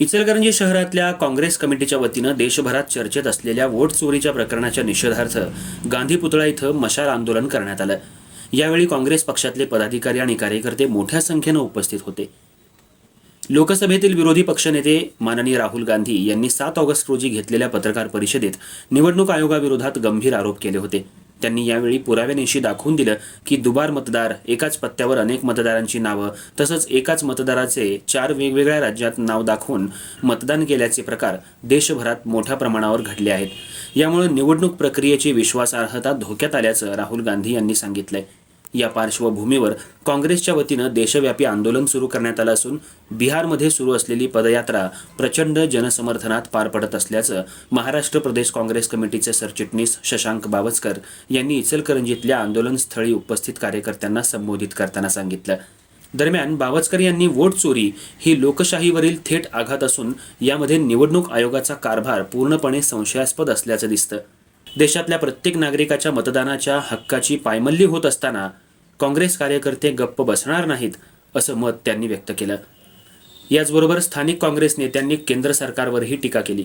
इचलकरंजी शहरातल्या काँग्रेस कमिटीच्या वतीनं देशभरात चर्चेत असलेल्या वोट चोरीच्या प्रकरणाच्या निषेधार्थ गांधी पुतळा इथं मशाल आंदोलन करण्यात आलं. यावेळी काँग्रेस पक्षातले पदाधिकारी आणि कार्यकर्ते मोठ्या संख्येनं उपस्थित होते. लोकसभेतील विरोधी पक्षनेते माननीय राहुल गांधी यांनी सात ऑगस्ट रोजी घेतलेल्या पत्रकार परिषदेत निवडणूक आयोगाविरोधात गंभीर आरोप केले होते. त्यांनी यावेळी पुराव्यानिशी दाखवून दिलं की दुबार मतदार एकाच पत्त्यावर अनेक मतदारांची नावं तसंच एकाच मतदाराचे चार वेगवेगळ्या राज्यात नाव दाखवून मतदान केल्याचे प्रकार देशभरात मोठ्या प्रमाणावर घडले आहेत. यामुळे निवडणूक प्रक्रियेची विश्वासार्हता धोक्यात आल्याचं राहुल गांधी यांनी सांगितलंय. या पार्श्वभूमीवर काँग्रेसच्या वतीनं देशव्यापी आंदोलन सुरू करण्यात आलं असून बिहारमध्ये सुरू असलेली पदयात्रा प्रचंड जनसमर्थनात पार पडत असल्याचं महाराष्ट्र प्रदेश काँग्रेस कमिटीचे सरचिटणीस शशांक बावस्कर यांनी इचलकरंजीतल्या आंदोलनस्थळी उपस्थित कार्यकर्त्यांना संबोधित करताना सांगितलं. दरम्यान बावस्कर यांनी वोट चोरी ही लोकशाहीवरील थेट आघात असून यामध्ये निवडणूक आयोगाचा कारभार पूर्णपणे संशयास्पद असल्याचं दिसतं. देशातल्या प्रत्येक नागरिकाच्या मतदानाच्या हक्काची पायमल्ली होत असताना काँग्रेस कार्यकर्ते गप्प बसणार नाहीत असं मत त्यांनी व्यक्त केलं. याचबरोबर स्थानिक काँग्रेस नेत्यांनी केंद्र सरकारवरही टीका केली.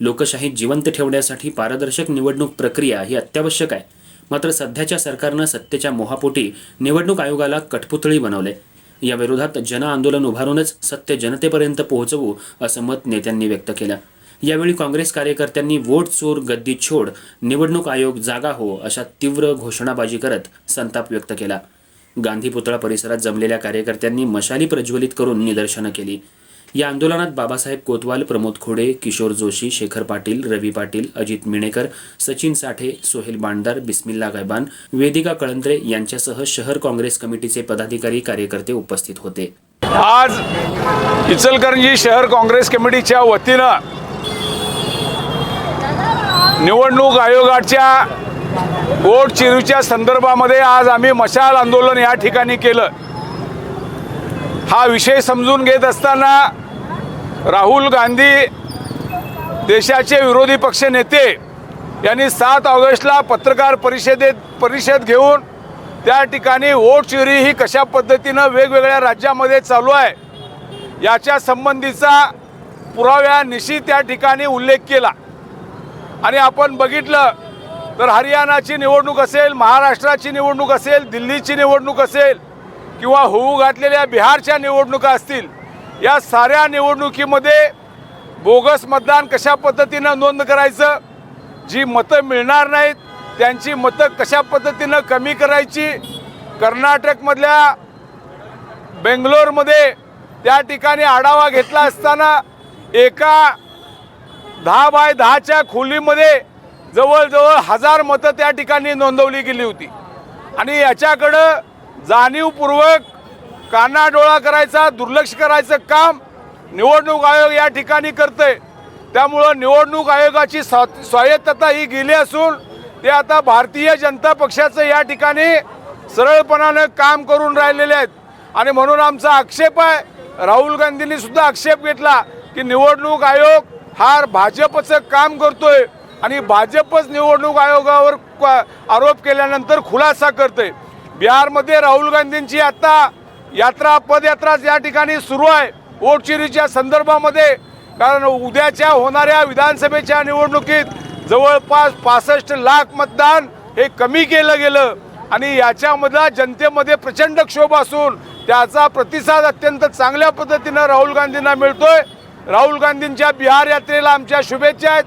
लोकशाही जिवंत ठेवण्यासाठी पारदर्शक निवडणूक प्रक्रिया ही अत्यावश्यक आहे. मात्र सध्याच्या सरकारनं सत्तेच्या मोहापोटी निवडणूक आयोगाला कठपुतळी बनवले. या विरोधात जन आंदोलन उभारूनच सत्य जनतेपर्यंत पोहोचवू असं मत नेत्यांनी व्यक्त केलं. यावेळी काँग्रेस कार्यकर्त्यांनी वोट चोर गद्दी छोड निवडणूक आयोग जागा हो अशा तीव्र घोषणाबाजी करत संताप व्यक्त केला. गांधी पुतळा परिसरात जमलेल्या कार्यकर्त्यांनी मशाली प्रज्वलित करून निदर्शनं केली. या आंदोलनात बाबासाहेब कोतवाल प्रमोद खोडे किशोर जोशी शेखर पाटील रवी पाटील अजित मिणेकर सचिन साठे सोहेल बांडदार बिस्मिल्ला गैबान वेदिका कळंत्रे यांच्यासह शहर काँग्रेस कमिटीचे पदाधिकारी कार्यकर्ते उपस्थित होते. आज इचलकरंजी शहर काँग्रेस कमिटीच्या वतीनं निवडणूक आयोगाच्या चिरूच्या संदर्भामध्ये आज आम्ही मशाल आंदोलन या ठिकाणी केलं. हा विषय समजून घेत असताना राहुल गांधी देशाचे विरोधी पक्ष नेते यांनी सात ऑगस्टला पत्रकार परिषदेत परिषद घेऊन त्या ठिकाणी वोट चोरी ही कशा पद्धतीनं वेगवेगळ्या राज्यामध्ये चालू आहे याच्या संबंधीचा पुराव्यानिशी त्या ठिकाणी उल्लेख केला. आणि आपण बघितलं तर हरियाणाची निवडणूक असेल महाराष्ट्राची निवडणूक असेल दिल्लीची निवडणूक असेल किंवा होऊ घातलेल्या बिहारच्या निवडणुका असतील या साऱ्या निवडणुकीमध्ये बोगस मतदान कशा पद्धतीनं नोंद करायचं जी मतं मिळणार नाहीत त्यांची मतं कशा पद्धतीनं कमी करायची कर्नाटकमधल्या बेंगलोरमध्ये त्या ठिकाणी आढावा घेतला असताना एका दहा बाय दहाच्या खोलीमध्ये जवळजवळ हजार मतं त्या ठिकाणी नोंदवली गेली होती. आणि याच्याकडं जाणीवपूर्वक कानाडोळा करायचा दुर्लक्ष करायचं काम निवडणूक आयोग या ठिकाणी करते त्यामुळं निवडणूक आयोगाची स्वा स्वायत्तता ही गेली असून ते आता भारतीय जनता पक्षाचं या ठिकाणी सरळपणानं काम करून राहिलेले आहेत. आणि म्हणून आमचा आक्षेप आहे राहुल गांधींनी सुद्धा आक्षेप घेतला की निवडणूक आयोग हा भाजपचं काम करतोय. आणि भाजपच निवडणूक आयोगावर आरोप केल्यानंतर खुलासा करते बिहारमध्ये राहुल गांधींची आता यात्रा पदयात्रा या ठिकाणी सुरू आहे. वोटचिरीच्या संदर्भामध्ये कारण उद्याच्या होणाऱ्या विधानसभेच्या निवडणुकीत जवळपास पासष्ट लाख मतदान हे कमी केलं गेलं. आणि याच्यामधला जनतेमध्ये प्रचंड क्षोभ असून त्याचा प्रतिसाद अत्यंत चांगल्या पद्धतीनं राहुल गांधींना मिळतोय. राहुल गांधींच्या बिहार यात्रेला आमच्या शुभेच्छा आहेत.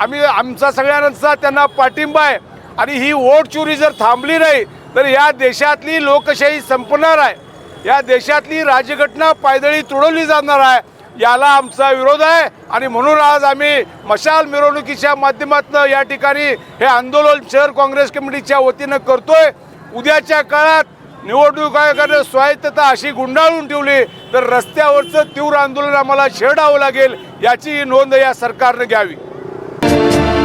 आम्ही आमचा सगळ्यांचा त्यांना पाठिंबा आहे. आणि ही वोट चोरी जर थांबली नाही तर या देशातली लोकशाही संपणार आहे. या देशातली राज्यघटना पायदळी तुडवली जाणार आहे याला आमचा विरोध आहे. आणि म्हणून आज आम्ही मशाल मिरवणुकीच्या माध्यमातून या ठिकाणी हे आंदोलन शहर काँग्रेस कमिटीच्या वतीनं करतोय. उद्याच्या काळात निवडणूक आयोगाने स्वायत्तता अशी गुंडाळून ठेवली तर रस्त्यावरचं तीव्र आंदोलन आम्हाला छेडावं लागेल याची नोंद या सरकारनं घ्यावी.